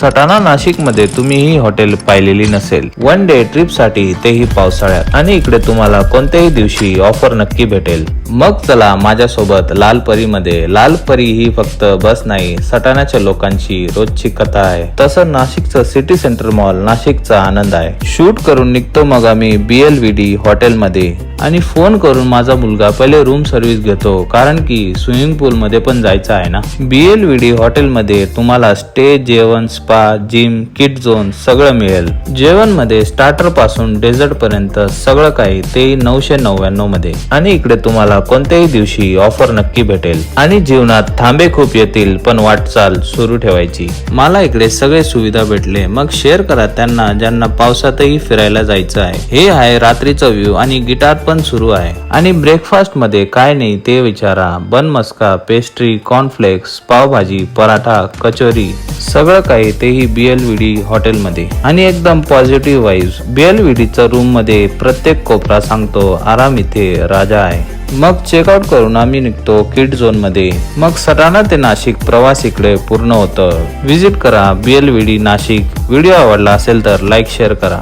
सटाणा नाशिकमध्ये तुम्ही ही हॉटेल पाहिलेली नसेल. वन डे ट्रिपसाठी तेही पावसाळ्यात आणि इकडे तुम्हाला कोणत्याही दिवशी ऑफर नक्की भेटेल. मग चला माझ्यासोबत लालपरी मध्ये लालपरी ही फक्त बस नाही सटाण्याच्या लोकांची रोजची कथा आहे. तसं नाशिकचं सिटी सेंटर मॉल नाशिकचा आनंद आहे. शूट करून निघतो मग आम्ही बीएलव्हीडी हॉटेलमध्ये आणि फोन करून माझा मुलगा पहिले रूम सर्व्हिस घेतो कारण की स्विमिंग पूल मध्ये पण जायचं आहे ना. बी एल व्ही डी हॉटेलमध्ये तुम्हाला स्टे जेवण स्पा जिम किट झोन सगळं मिळेल. जेवणमध्ये स्टार्टरपासून डेझर्ट पर्यंत सगळं काही ते नऊशे नव्याण्णवमध्ये. आणि इकडे तुम्हाला कोणत्याही दिवशी ऑफर नक्की भेटेल. आणि जीवनात थांबे खूप येतील पण वाटचाल सुरू ठेवायची. मला इकडे सगळे सुविधा भेटले. मग शेअर करा त्यांना ज्यांना पावसातही फिरायला जायचं आहे. हे आहे रात्रीचं व्ह्यू आणि गिटार पण सुरू आहे. आणि ब्रेकफास्टमध्ये काय नाही ते विचारा. Bun maska pastry cornflakes pav bhaji paratha kachori सगळं काही तेही बीएलव्हीडी हॉटेलमध्ये. आणि एकदम पॉझिटिव्ह वाईज बीएलव्हीडीच्या रूममध्ये प्रत्येक कोपरा सांगतो आराम इथे राजा आहे. मग चेकआउट करून आम्ही निघतो किड झोनमध्ये. मग सटाणा ते नाशिक प्रवास इकडे पूर्ण होतं. व्हिजिट करा बीएलव्हीडी नाशिक. व्हिडिओ आवडला असेल तर लाईक शेअर करा.